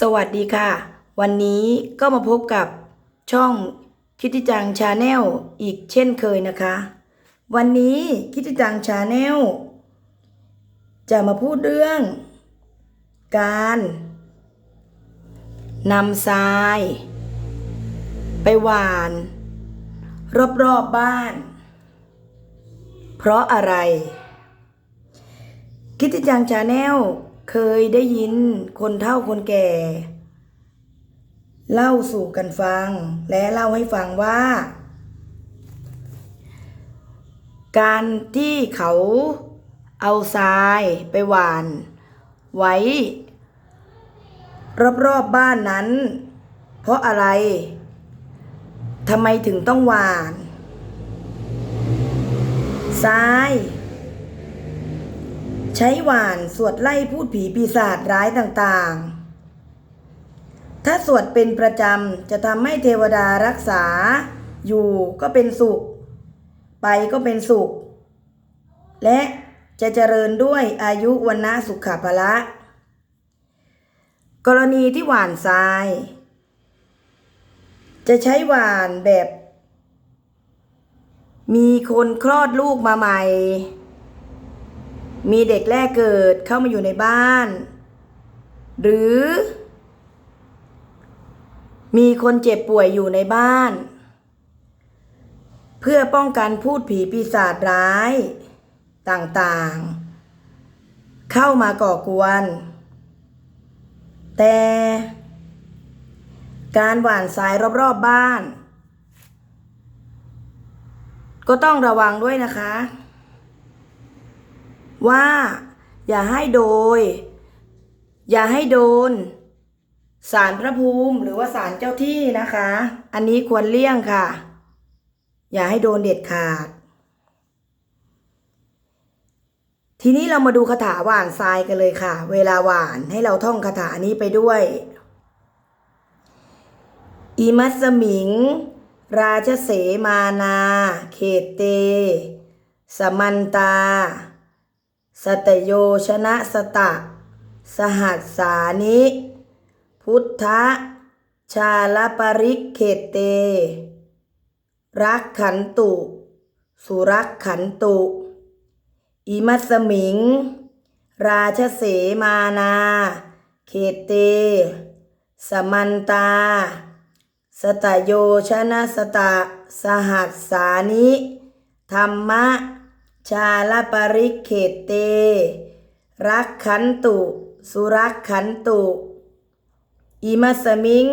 สวัสดีค่ะ วันนี้ก็มาพบกับช่องคิดติจังชาแนลอีกเช่นเคยนะคะ วันนี้คิดติจังชาแนลจะมาพูดเรื่อง การนำทราย ไปหวาน รอบๆบบ้าน เพราะอะไร คิดติจังชาแนล เคยได้ยินคนเฒ่าคนแก่ เล่าสู่กันฟัง และเล่าให้ฟังว่า การที่เขาเอาทรายไปหว่าน ไว้ รอบๆบบ้านนั้น เพราะอะไรทำไมถึงต้องหว่านทราย ใช้หวานสวดไล่พูดผีปีศาจร้ายต่างๆ ถ้าสวดเป็นประจำจะทำให้เทวดารักษา อยู่ก็เป็นสุข ไปก็เป็นสุข และจะเจริญด้วยอายุวันนะสุขภละ กรณีที่หวานทราย จะใช้หวานแบบ มีคนคลอดลูกมาใหม่ มีเด็กแรกเกิดเข้ามาอยู่ในบ้าน หรือ มีคนเจ็บป่วยอยู่ในบ้าน เพื่อป้องกันพูดผีปีศาจร้าย ต่างๆ เข้ามาก่อกวน แต่ การหว่านสายรอบๆบบ้าน ก็ต้องระวังด้วยนะคะ ว่า อย่าให้โดย อย่าให้โดนสารพระภูมิหรือว่าสารเจ้าที่นะคะ อันนี้ควรเลี่ยงค่ะ อย่าให้โดนเด็ดขาด ทีนี้เรามาดูคาถาหวานทรายกันเลยค่ะ เวลาหวานให้เราท่องคาถานี้ไปด้วยอิมัสมิง ราชเสมานา เขตเต สมันตา สตโยชนะสตะ สหัสสานิ พุทธะชาลปริกเขตเต รักขันตุ สุรักขันตุ อิมัสสมิง ราชเสมานา เขตเต สมันตา สตโยชนะสตะ สหัสสานิ ธรรมะ ชาลปริกเขตเต รักขันตุ สุรักขันตุ อิมัสมิง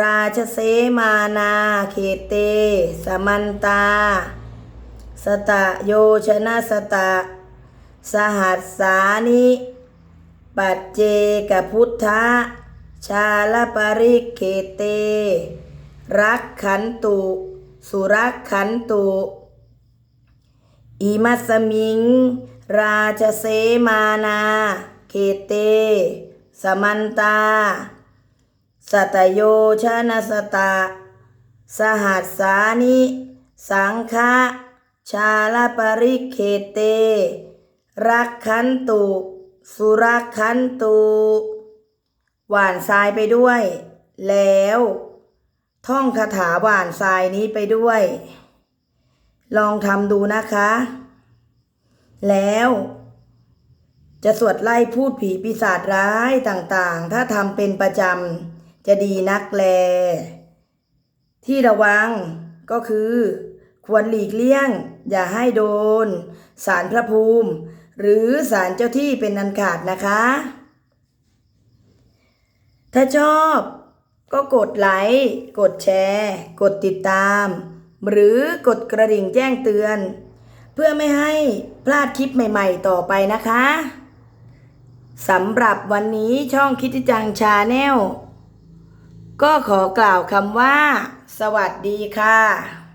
ราชเสมานาเขตเต สมันตา สตะโยชนะสตะ สหัสสานิปัจเจกพุทธะชาลปริกเขตเต รักขันตุ สุรักขันตุ อิมัสมิง ราชเสมานา เขเต สมันตาสตโยชนะสตะ สหัสสานิ สังฆะชาลปริกเขเต รักขันตุ สุรักขันตุ หวานทรายไปด้วย แล้ว ท่องคาถาหวานทรายนี้ไปด้วย ลองทำดูนะคะ แล้ว จะสวดไล่พูดผีปีศาจร้ายต่างๆ ถ้าทำเป็นประจำจะดีนักแล ที่ระวังก็คือ ควรหลีกเลี่ยง อย่าให้โดน สารพระภูมิ หรือสารเจ้าที่เป็นนันขาดนะคะ ถ้าชอบก็กดไลค์ กดแชร์ กดติดตาม หรือกดกระดิ่งแจ้งเตือน เพื่อไม่ให้พลาดคลิปใหม่ ๆ ต่อไปนะคะสำหรับวันนี้ช่องคิดจังชาแนลก็ขอกล่าวคำว่า สวัสดีค่ะ